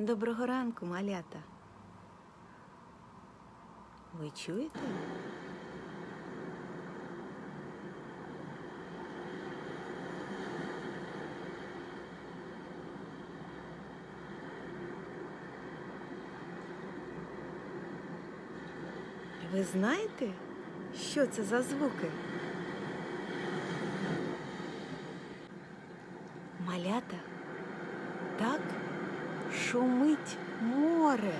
Доброго ранку, малята. Ви чуєте? Ви знаєте, що це за звуки? Малята, так шумить море.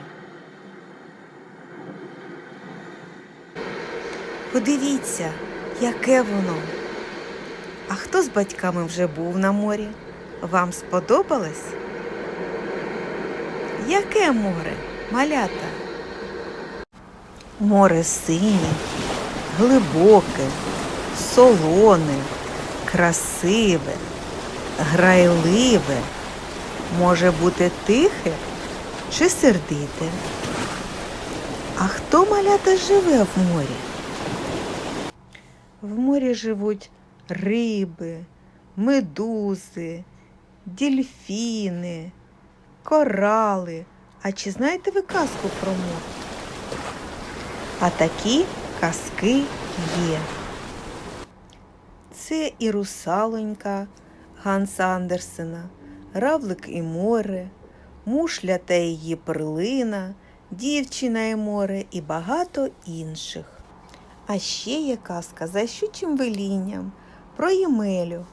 Подивіться, яке воно. А хто з батьками вже був на морі? Вам сподобалось? Яке море, малята? Море синє, глибоке, солоне, красиве, грайливе, може бути тихе чи сердите. А хто малята живе в морі? В морі живуть риби, медузи, дільфіни, корали. А чи знаєте ви казку про море? А такі казки є. Це і русалонька Ганса Андерсена, Равлик і море, мушля та її перлина, дівчина і море і багато інших. А ще є казка за щучим велінням про Ємелю.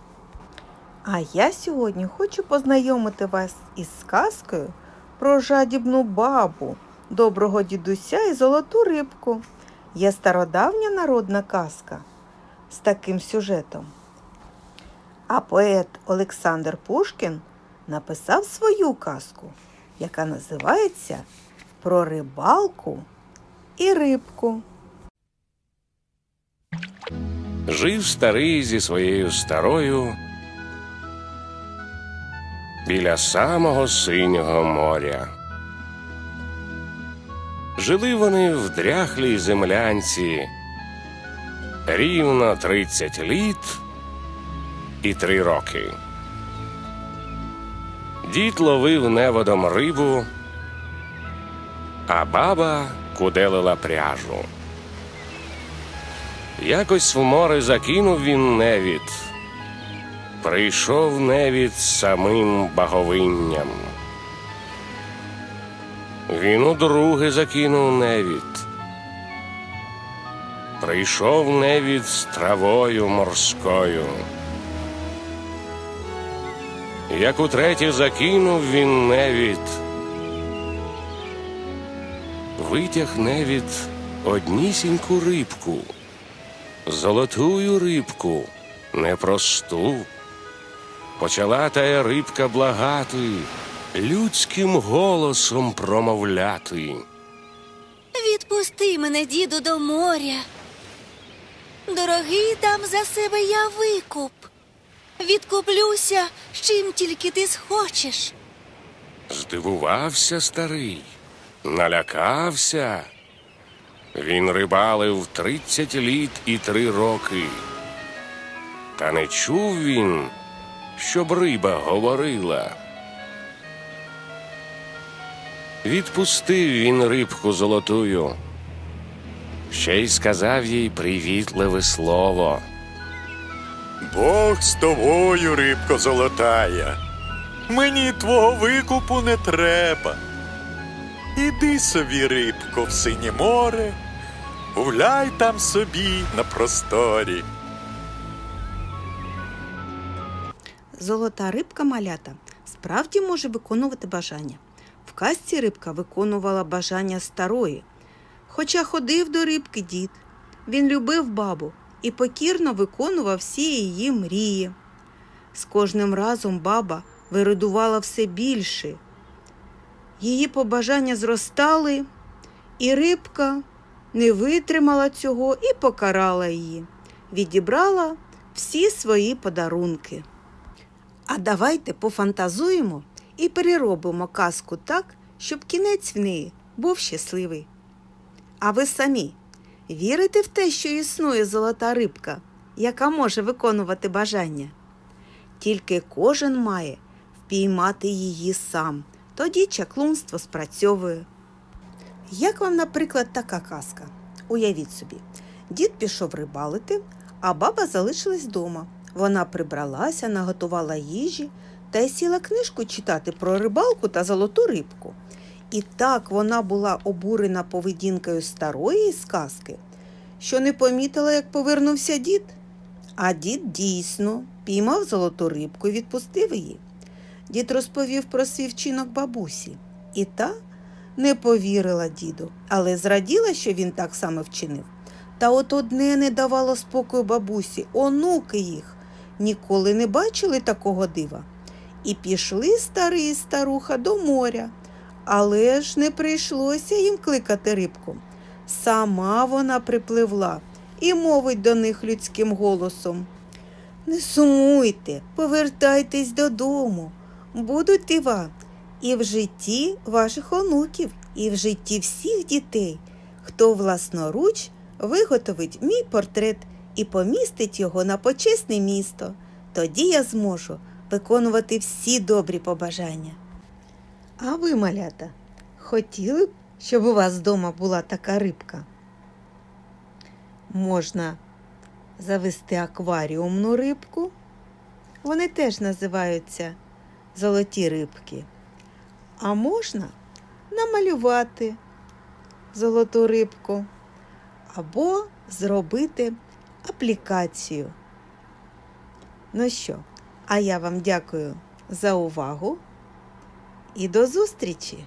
А я сьогодні хочу познайомити вас із сказкою про жадібну бабу, доброго дідуся і золоту рибку. Є стародавня народна казка з таким сюжетом. А поет Олександр Пушкін написав свою казку, яка називається Про рибалку і рибку. Жив старий зі своєю старою біля самого синього моря. Жили вони в дряхлій землянці рівно 30 літ і три роки. Дід ловив неводом рибу, а баба куделила пряжу. Якось в море закинув він невід. Прийшов невід самим баговинням. Він удруге закинув невід. Прийшов невід з травою морською. Як утретє закинув він невід. Витяг невід однісіньку рибку золотую рибку, непросту. Почала тая рибка благати, людським голосом промовляти. Відпусти мене, діду, до моря. Дорогий дам за себе я викуп. Відкуплюся, з чим тільки ти схочеш. Здивувався старий, налякався. Він рибалив тридцять літ і три роки. Та не чув він, щоб риба говорила. Відпустив він рибку золотую, ще й сказав їй привітливе слово. Бог з тобою, рибко золотая. Мені твого викупу не треба. Іди собі, рибко, в синє море, гуляй там собі на просторі. Золота рибка малята справді може виконувати бажання. В казці рибка виконувала бажання старої. Хоча ходив до рибки дід, він любив бабу і покірно виконував всі її мрії. З кожним разом баба виридувала все більше. Її побажання зростали, і рибка не витримала цього і покарала її, відібрала всі свої подарунки. А давайте пофантазуємо і переробимо казку так, щоб кінець в неї був щасливий. А ви самі вірите в те, що існує золота рибка, яка може виконувати бажання? Тільки кожен має впіймати її сам Тоді чаклунство спрацьовує. Як вам, наприклад, така казка? Уявіть собі, дід пішов рибалити, а баба залишилась вдома. Вона прибралася, наготувала їжі та й сіла книжку читати про рибалку та золоту рибку. І так вона була обурена поведінкою старої сказки, що не помітила, як повернувся дід. А дід дійсно піймав золоту рибку і відпустив її. Дід розповів про свій вчинок бабусі, і та не повірила діду, але зраділа, що він так само вчинив. Та от одне не давало спокою бабусі, онуки їх ніколи не бачили такого дива. І пішли старий і старуха до моря, але ж не прийшлося їм кликати рибку. Сама вона припливла і мовить до них людським голосом. Не сумуйте, повертайтесь додому, будуть дива і в житті ваших онуків, і в житті всіх дітей, хто власноруч виготовить мій портрет і помістить його на почесне місто. Тоді я зможу виконувати всі добрі побажання. А ви, малята, хотіли б, щоб у вас вдома була така рибка? Можна завести акваріумну рибку. Вони теж називаються золоті рибки. А можна намалювати золоту рибку або зробити аплікацію. Ну що, а я вам дякую за увагу і до зустрічі!